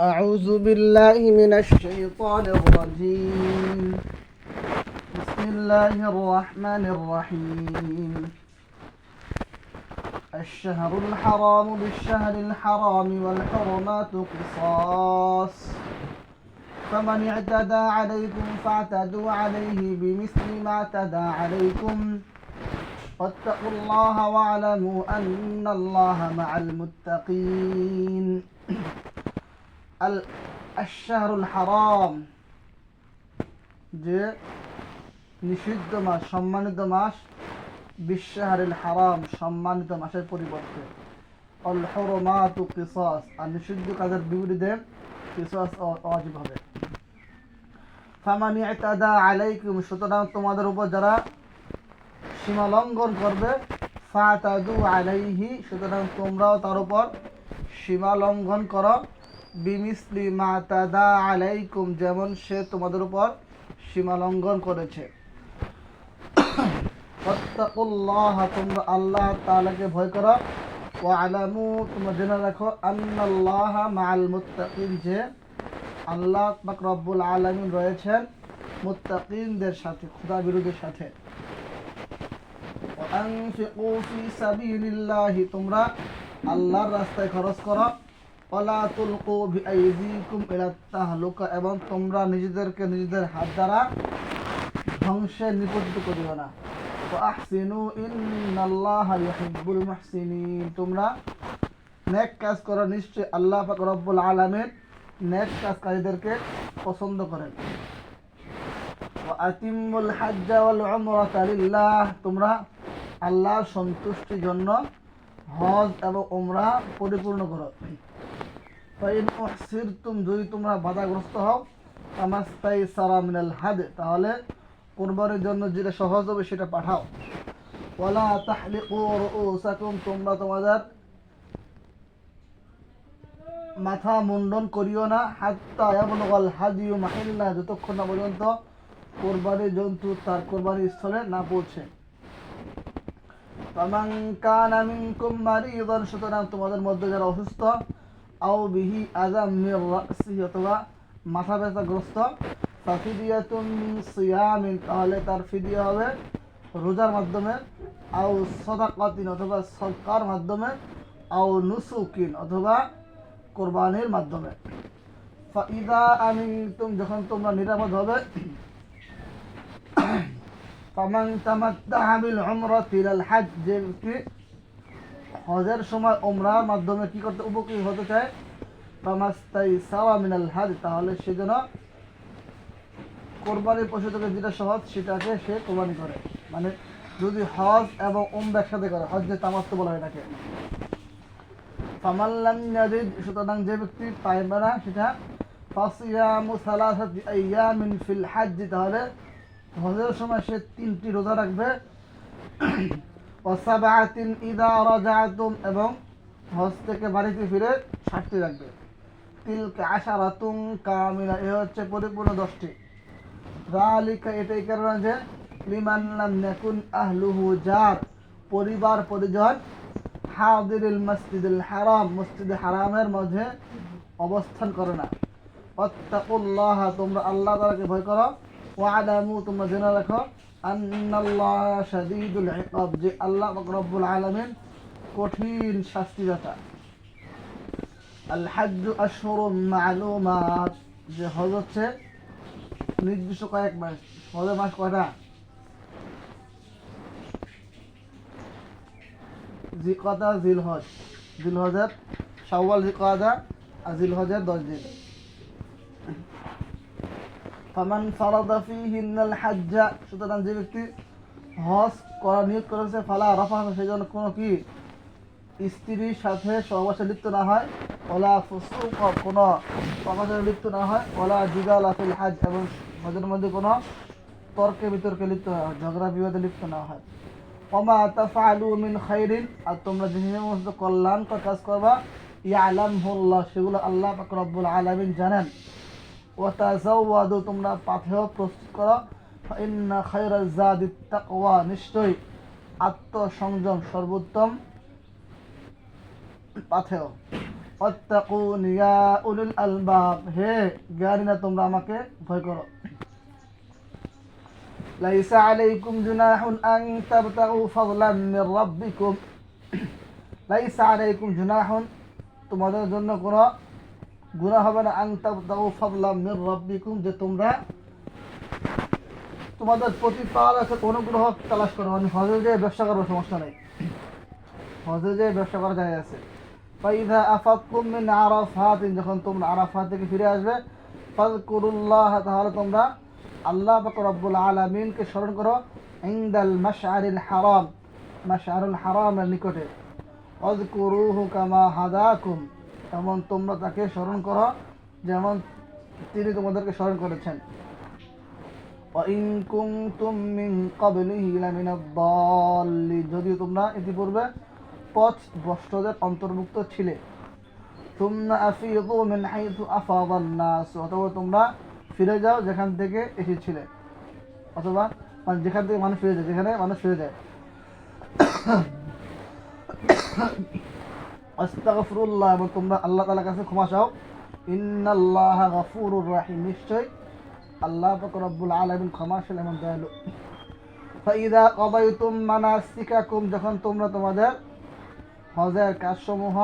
أعوذ بالله من الشيطان الرجيم. بسم الله الرحمن الرحيم. الشهر الحرام بالشهر الحرام والحرمات قصاص. فمن اعتدى عليكم فاعتدوا عليه بمثل ما اعتدى عليكم. واتقوا الله واعلموا أن الله مع المتقين. আল হারাম, যে নিষিদ্ধ মাস, সম্মানিত মাস বিশ্বাহারুল হারাম, সম্মানিত মাসের পরিবর্তে। আর নিষিদ্ধ কাজের কিসাস হবে। আলাইকুম, সুতরাং তোমাদের উপর যারা সীমা লঙ্ঘন করবে, ফাতাদু আলাইহি, সুতরাং তোমরাও তার উপর সীমা লঙ্ঘন করো। বিমিসলি মা তাদা আলাইকুম, যেমন সে তোমাদের উপর সীমা লঙ্ঘন করেছে। তোমরা আল্লাহ তালাকে ভয় করো। ও আলামু তোমরা জেনে রাখো, আন্নাল্লাহ মাল মুত্তাকিন, যে আল্লাহ পাক রব্বুল আলমিন রয়েছেন মুত্তাকিনদের সাথে, খুদা বিরোধীর সাথে। তোমরা আল্লাহর রাস্তায় খরচ করো। এবং তোমরা নিজেদেরকে নিজেদের হাত দ্বারা ধ্বংসে নিপতিত করিও না। তোমরা নেক কাজ করো নিশ্চয় আল্লাহ পাক রব্বুল আলামিন নেক কাজকারীদেরকে পছন্দ করেন। আতিমুল হাজ্জ ওয়াল উমরাতা লিল্লাহ। তোমরা আল্লাহর সন্তুষ্টির জন্য হজ এবং উমরা পরিপূর্ণ করো। যদি তোমরা বাধাগ্রস্ত হও, তামাস্তাই সারা মিনাল হাদ, তাহলে কোরবানির জন্য যেটা সহজ হবে সেটা পাঠাও। ওয়ালা তাহলিকু রুউসাকুম, তোমরা তোমাদের মাথা মুন্ডন করিও না, হাত্তা ইয়াবলুগাল হাদিয়ু মাহিল্লা, যতক্ষণ না পর্যন্ত কোরবানির জন্তু তার কোরবানির স্থলে না পৌঁছে। ফামান কানা মিনকুম মারিদান, সুতরাং তোমাদের মধ্যে যারা অসুস্থ আও বিহি আযাম মির রাসি অথবা মাথা ব্যথাগ্রস্ত ফাফিদিয়াতুম মিন সিয়ামিন, তাহলে তার ফিদিয়া হবে রোজার মাধ্যমে, আও সদাকাতিন অথবা সদকার মাধ্যমে, আও নুসুকিন অথবা কোরবানির মাধ্যমে। ফাইদা আমিনতুম, যখন তোমরা নিরাপদ হবে, ফামান তামাত্তাহা বিল উমরাতি ইলাল হজ, যে ব্যক্তি হজের সময় উমরার মাধ্যমে কি করতে উপকৃত হতে চায়? ফামাস্তাই সাওয়া মিনাল হজ, তাহলে সে যেন কোরবানির পশু থেকে যেটা সহজ সেটাকে সে কোরবানি করে। মানে যদি হজ এবং উমরা একসাথে করে, হজ যে তামাত্ম বলা হয় এটাকে। ফামাল্লাম সুতরাং যে ব্যক্তি পাইবে না সেটা, ফাসিয়ামু সালাসাতি আইয়ামিন ফিল হজ তাহলে হজের সময় সে তিনটি রোজা রাখবে। ওয়াসাবাতিন ইদা রাজাতুম, এবং হজ থেকে বাড়িতে ফিরে ষাটটি রাখবে তিলকে আশারাতুম কামিলা, এ হচ্ছে পরিপূর্ণ দশটি। রালিকা এটাই কারণে যে লিমান লাম ইয়াকুন আহলুহু যার পরিবার, পরিজন হাদিরুল মসজিদুল হারাম, মসজিদ হারামের মধ্যে অবস্থান করে না। অত্তাকুল্লাহ তোমরা আল্লাহ তাআলাকে ভয় করো। ওয়ালামু তোমরা জেনে রাখো। যে আল্লাহ কঠিন শাস্তিদাতা। আল যে হজ হচ্ছে নির্দিষ্ট কয়েক মাস, হজের মাস কয়টা? জিকাদা, জিলহজ। জিলহজের শাওয়াল, জিকাদা আর জিলহজের দশ দিন। ফামান ফারাদা ফিহিন্নাল হাজ্জা, সুতরাং যে ব্যক্তি হজ করা নিয়োগ করেছে, ফালা রফা সেই জন্য কোনো কি স্ত্রীর সাথে সহবাসে লিপ্ত না হয়, ওলা ফুসুক, কোনো সমাজে লিপ্ত না হয়, ওলা জিদাল আফিল হাজ, এবং হজের মধ্যে কোনো তর্কে বিতর্কে লিপ্ত না হয়, ঝগড়া বিবাদে লিপ্ত না হয়। ওমা তাফআলু মিন খাইরিন, আর তোমরা যে সমস্ত কল্যাণকর কাজ করবা ইয়া ইয়ালামহুল্লাহ, সেগুলো আল্লাহ পাক রব্বুল আলামিন জানেন। ওয়াতাজাওয়াদু তোমরা পাথেয় প্রস্তুত করো। ইন্না নিশ্চয়ই আত্মসংযম সর্বোত্তম পাথেয়। অত্তাকুন ইয়া উলুল আলবাব, হে জ্ঞানীরা, তোমরা আমাকে ভয় করো। লাইসা আলাইকুম জুনাহুন আন তাবতাগু ফাদলান মির রাব্বিকুম। লাইসা আলাইকুম জুনাহুন, তোমাদের জন্য কোনো গুনাহ হবে না। তাবতাগু ফাদলান মির রাব্বিকুম, যে তোমরা তোমাদের প্রতিপালকের অনুগ্রহ তালাশ করো। মানে হজে যে ব্যবসা করো, সমস্যা নেই। হজে যে ব্যবসা করা যায় আছে। আফাকুম মিন যখন তোমরা আরাফাত থেকে ফিরে আসবে, ফাযকুরুল্লাহ, তাহলে তোমরা আল্লাহ পাক রব্বুল আলামিনকে স্মরণ করো, ইনদাল মাশআরিল হারাম। মাশআরুল হারামের নিকটে। অযকুরুহু কামা হাদাকুম। এমন তোমরা তাকে স্মরণ করো যেমন তিনি তোমাদেরকে স্মরণ করেছেন। যদি তোমরা ইতিপূর্বে পথ বস্ত্রদের অন্তর্ভুক্ত ছিলে। অথবা তোমরা ফিরে যাও যেখান থেকে এসেছিলে। অথবা মানে যেখান থেকে মানুষ ফিরে যায়, যেখানে মানুষ ফিরে যায়। আস্তাগফিরুল্লাহ এবং তোমরা আল্লাহ তাআলার কাছে ক্ষমা চাও। ইন্নাল্লাহ গফুরুর রাহিম নিশ্চয় আল্লাহ রব্বুল আলামিন ক্ষমাশীল এবং দয়ালু। ফাইদা কদাইতুম মানাসিকাকুম, যখন তোমরা তোমাদের হজের কাজসমূহ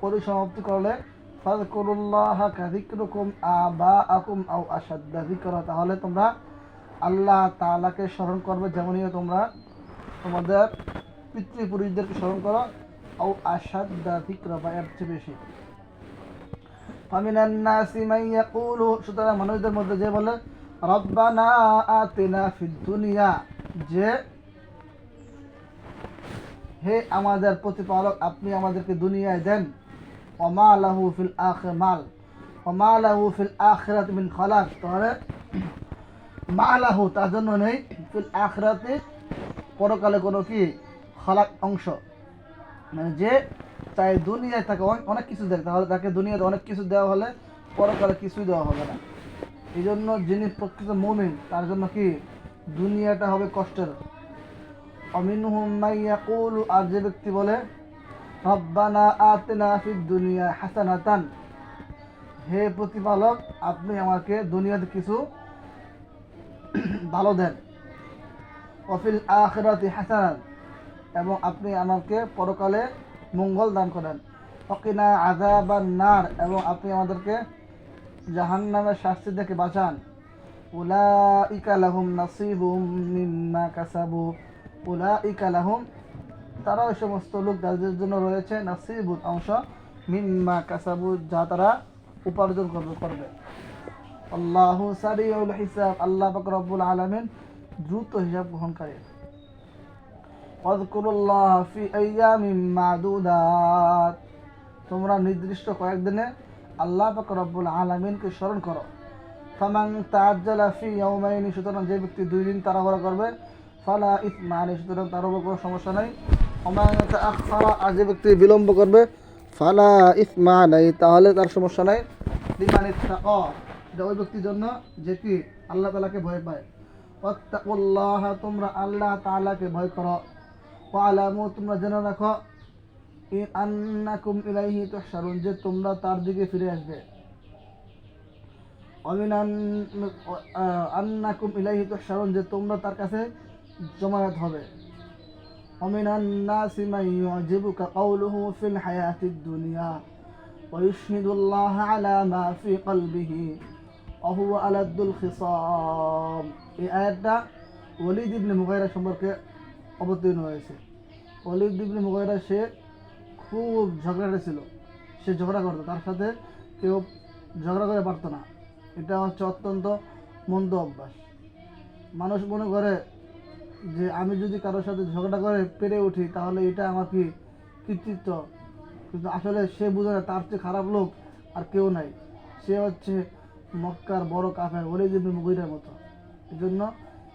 পরিসমাপ্তি করলে, ফাযকুরুল্লাহ কাযিকরুকুম আবাআকুম আও আশাদ্দা যিকরা, তাহলে তোমরা আল্লাহ তাআলাকে স্মরণ করবে যেমনই তোমরা তোমাদের পিতৃপুরুষদেরকে স্মরণ করো। আও আশাদ্দা যিকরা বা এর ফামিনান নাসি মান ইয়াকুলু। সুতরাং মানুষদের মধ্যে যে বলে, রব্বানা আতিনা ফিদ দুনিয়া। যে, হে আমাদের প্রতিপালক, আপনি আমাদেরকে দুনিয়ায় দেন। ওমা লাহু ফিল আখির মাল। ওমা লাহু ফিল আখিরাত মিন খালাক। তাহলে, মা লাহু তার জন্য নেই। ফিল আখিরাতে পরকালে কোনো কি? খালাক অংশ। মানে যে চাই দুনিয়ায় তাকে অনেক কিছু দেয়, তাহলে তাকে দুনিয়াতে অনেক কিছু দেওয়া হলে পরকালে কিছুই দেওয়া হবে না। এই জন্য যিনি প্রকৃত মুমিন, তার জন্য কি দুনিয়াটা হবে কষ্টের? অমিন মাই ইয়াকুলু, আর যে ব্যক্তি বলে, রব্বানা আতিনা ফিদ দুনিয়া হাসানাতান হে প্রতিপালক, আপনি আমাকে দুনিয়াতে কিছু ভালো দেন। অফিল আখিরাতি হাসানাত এবং আপনি আমাকে পরকালে মঙ্গল দান করেন। অকিনা আজাবান নার এবং আপনি আমাদেরকে জাহান্নামের শাস্তি থেকে বাঁচান। উলাইকা লাহুম নাসিবুম কাসাবু। উলাইকা লাহুম তারা ওই সমস্ত লোক যাদের জন্য রয়েছে নাসিবুল অংশ, মিম্মা কাসাবু, যা তারা উপার্জন করবে করবে। আল্লাহু সারিউল হিসাব, আল্লাহ পাক রব্বুল আলামিন দ্রুত হিসাব গ্রহণকারী। ওয়াজকুরুল্লাহ ফি আইয়ামিন মাদুদাত তোমরা নির্দিষ্ট কয়েকদিনে আল্লাহ পাক রব্বুল আলামিনকে স্মরণ করো। ফামান তাআজ্জালা ফি ইয়াওমাইনি সুতরাং যে ব্যক্তি দুই দিন তাড়াহুড়া করবে, ফালা ইসমা আলাইহি, সুতরাং তার উপর কোনো সমস্যা নাই। ওমান তাআখারা আর যে ব্যক্তি বিলম্ব করবে, ফালা ইসমা নাই তাহলে তার সমস্যা নাই। লিমান ইত্তাকা, এটা ওই ব্যক্তির জন্য যে কি আল্লাহ তাআলাকে ভয় পায়। ওয়াত্তাকুল্লাহ, তোমরা আল্লাহ তাআলাকে ভয় করো। ওয়ালামু তোমরা জেনে রাখো ইন আন্নাকুম ইলাইহি তুহশারুন যে তোমরা তার দিকে ফিরে আসবে অমিনান আন্নাকুম ইলাইহি তুহশারুন যে তোমরা তার কাছে জমায়েত হবে অমিনান নাসি মান ইউজিবুকা কাউলুহু ফিল হায়াতিদ দুনিয়া ويشهد الله على ما في قلبه وهو ألد الخصام এই আয়াতটা ওলিদ ইবনে মুগাইরা সম্পর্কে অবতীর্ণ হয়েছে। ওলিদ ইবনে মুগাইরা সে খুব ঝগড়াটা ছিল। সে ঝগড়া করতো, তার সাথে কেউ ঝগড়া করে পারতো না। এটা হচ্ছে অত্যন্ত মন্দ অভ্যাস। মানুষ মনে করে যে, আমি যদি কারোর সাথে ঝগড়া করে পেরে উঠি, তাহলে এটা আমার কি কৃতিত্ব? কিন্তু আসলে সে বুঝে না, তার চেয়ে খারাপ লোক আর কেউ নাই। সে হচ্ছে মক্কার বড় কাফের ওলে দিবনে মুগিরের মতো। এই জন্য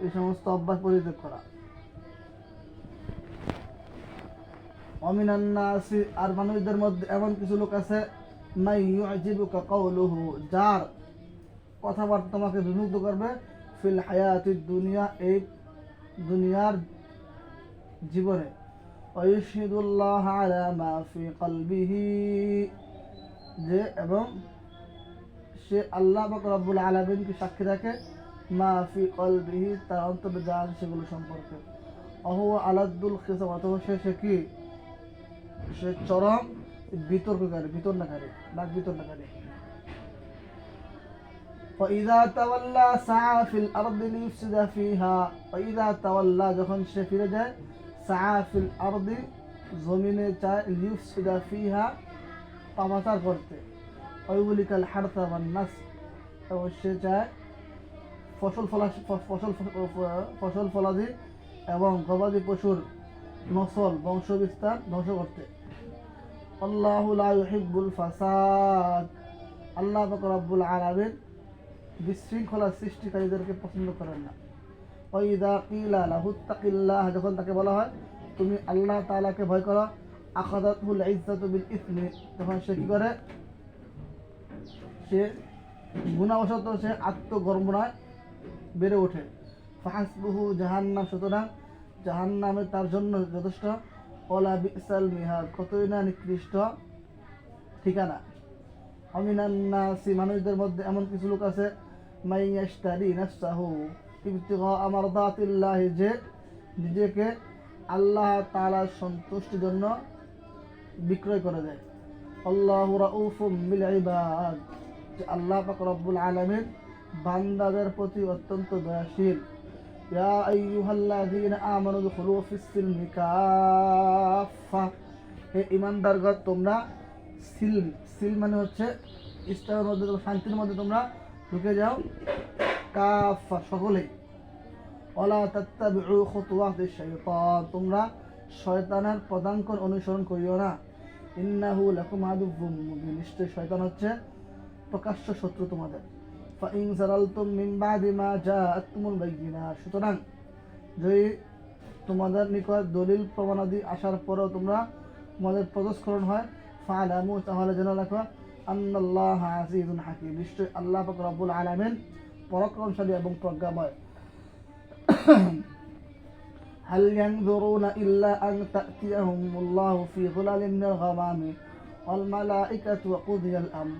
এই সমস্ত অভ্যাস পরিত্যাগ করা। অমিনান্না অমিনান্নাসি আর মানুষদের মধ্যে এমন কিছু লোক আছে মাই ইউজিবুকা কাউলুহু যার কথাবার্তা তোমাকে বিমুগ্ধ করবে ফিল হায়াতি দুনিয়া এই দুনিয়ার জীবনে অয়ুশিদুল্লাহ আলা মা ফি কলবিহি যে এবং সে আল্লাহ বা রব্বুল আলমিনকে সাক্ষী রাখে মা ফি কলবিহি তার অন্তরে যা সেগুলো সম্পর্কে অহ আলাদুল খেসাম অথবা সে সে কি সে চরম বিতর্ককারী বিতর্ণাকারী বাক বিতর্ণাকারী وإذا تولى سعى في الأرض ليفسد فيها وإذا تولى যখন সে ফিরে যায় سعى في الأرض জমিনে চায় লিউফসিদা ফিহা পাপাচার করতে ওইগুলিকাল হারতা বা নাস এবং সে চায় ফসল ফলা ফসল ফসল ফলাদি এবং গবাদি পশুর নসল বংশ বিস্তার ধ্বংস করতে। আল্লাহ ইউহিব্বুল ফাসাদ। আল্লাহ পাক রব্বুল আলামিন বিশৃঙ্খলা সৃষ্টিকারীদেরকে পছন্দ করেন না। ওইদা কিলা লাহুত্তাকিল্লাহ যখন তাকে বলা হয়, তুমি আল্লাহ তালাকে ভয় করো আখাদাতুল ইজ্জাতু বিল ইসমি তখন সে কি করে? সে গুণাবশত সে আত্মগর্বনায় বেড়ে ওঠে। ফাহাসবুহু জাহান্নাম, সুতরাং জাহান্নামে তার জন্য যথেষ্ট। ওলা বিসাল মিহাদ, কতই না নিকৃষ্ট ঠিকানা। অমিনান্নাসি মানুষদের মধ্যে এমন কিছু লোক আছে মাইয়াস্তারি নাফসাহু। ইবতিগা আমারদাতিল্লাহি, যে নিজেকে আল্লাহ তাআলার সন্তুষ্টির জন্য বিক্রয় করে দেয়। আল্লাহ রাউফুম বিল আল্লাহ পাক রব্বুল আলামিন বান্দাদের প্রতি অত্যন্ত দয়াশীল। ইয়া আইয়ুহাল্লাযীনা আমানু দুখুলু ফিস সিলমি কাফা হে ঈমানদারগণ তোমরা সিল সিল মানে হচ্ছে ইসলামের মধ্যে শান্তির মধ্যে তোমরা ঢুকে যাও কাফা, সকলেই। ওলা তাত্তাবিউ খুতুওয়াতি শাইতান, তোমরা শয়তানের পদাঙ্কন অনুসরণ করিও না। ইন্নাহু লাকুম আদুব্বুম মুবিন শয়তান হচ্ছে প্রকাশ্য শত্রু তোমাদের। ফাইন জালালতুম মিন বাদি মা জাআতকুমুল বায়িনাত সুতরাং যদি তোমাদের নিকট দলিল প্রমাণাদি আসার পরেও তোমরা তোমাদের প্রদস্খলন হয় ফালামু তাহলে জেনে রাখো আন্নাল্লাহ আজিজুন হাকিম নিশ্চয়ই আল্লাহ পাক রব্বুল আলামিন পরাক্রমশালী এবং প্রজ্ঞাময় هل ينظرون إلا أن تأتيهم الله في ظلال من الغمام والملائكة وقضي الأمر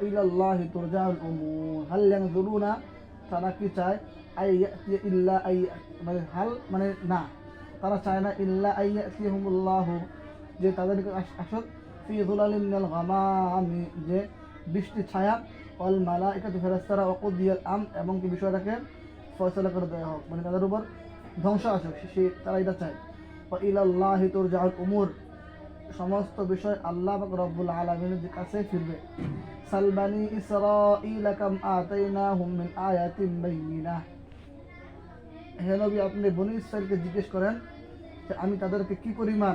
ইলাল্লাহি তুরজাউল উমুর হাল ইয়ানজুরুনা তারা কি চায়? আই ইল্লা আই মানে হাল মানে না। তারা চায় না ইল্লা আই ইয়াতিহুমুল্লাহ যে তাদের আসুক। ফি যুলালিন মিনাল গামামি যে বৃষ্টি, ছায়া। অল মালা এটা ফেরাস্তারা অকুদিয়াল আম এবং কি বিষয়টাকে ফয়সলা করে দেওয়া হোক। মানে তাদের উপর ধ্বংস আসুক। সে তারা এটা চায়। ইলাল্লাহি তুরজাউল উমুর সমস্ত বিষয় আল্লাহ রব্বুল আলামিনের কাছে ফিরবে। সালবানি ইসরাঈল কাম আতাইনাহুম মিন আয়াতিন বাইয়িনাহ হে আপনি বনি ইসরাইলকে জিজ্ঞেস করেন যে আমি তাদেরকে কি পরিমাণ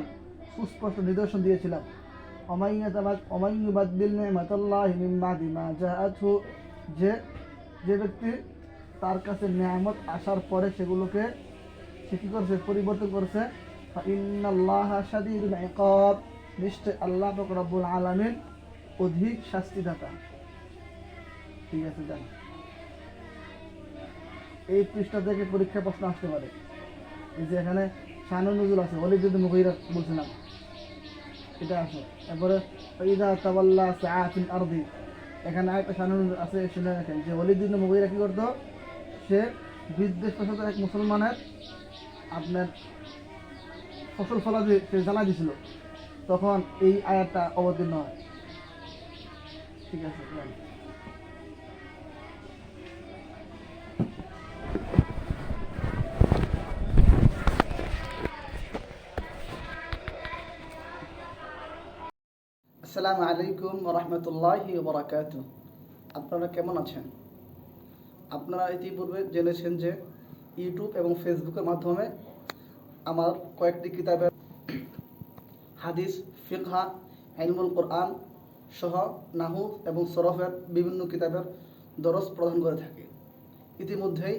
সুস্পষ্ট নিদর্শন দিয়েছিলাম? অমাইবাদ্দিল নেমাতাল্লাহ মিন বাদি মা জাআতহু। যে যে ব্যক্তি তার কাছে নিয়ামত আসার পরে সেগুলোকে সে কী করছে, পরিবর্তন করছে ইন্নাল্লাহ শাদীদুল ইকাব। নিশ্চয় আল্লাহ পাক রব্বুল আলামিন অধিক শাস্তিদাতা। ঠিক আছে, যান। এই পৃষ্ঠা থেকে পরীক্ষা প্রশ্ন আসতে পারে। এই যে এখানে শানু নজুল আছে অলিদ মুগিরা বলছিলাম। এটা আছে তারপরে ইদা তাওয়াল্লা সাআতিন আরদি। এখানে আরেকটা নজুল আছে শুনে রাখেন যে অলিদ যদি মুগিরা কি করতো? সে বিদ্বেষ প্রসাদ এক মুসলমানের আপনার ফসল ফলা সে জ্বালা দিছিল, তখন এই আয়াতটা অবতীর্ণ হয়। ঠিক আছে। আসসালামু আলাইকুম রহমতুল্লাহি বরাকাত আপনারা কেমন আছেন? আপনারা ইতিপূর্বে জেনেছেন যে ইউটিউব এবং ফেসবুকের মাধ্যমে আমার কয়েকটি কিতাবের হাদিস, ফিকহা আইলমুল কোরআন সহ নাহু এবং সরফের বিভিন্ন কিতাবের দরস প্রদান করে থাকি। ইতিমধ্যেই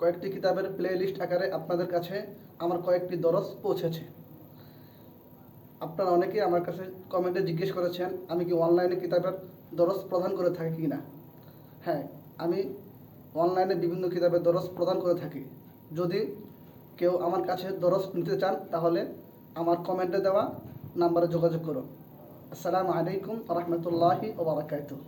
কয়েকটি কিতাবের প্লে লিস্ট আকারে আপনাদের কাছে আমার কয়েকটি দরস পৌঁছেছে। আপনারা অনেকেই আমার কাছে কমেন্টে জিজ্ঞেস করেছেন, আমি কি অনলাইনে কিতাবের দরস প্রদান করে থাকি কি না? হ্যাঁ আমি অনলাইনে বিভিন্ন কিতাবের দরস প্রদান করে থাকি। যদি কেউ আমার কাছে দরস নিতে চান, তাহলে আমার কমেন্টে দেওয়া নাম্বারে যোগাযোগ করুন। আসসালামু আলাইকুম রহমতুল্লাহি ওবরাকাতুহ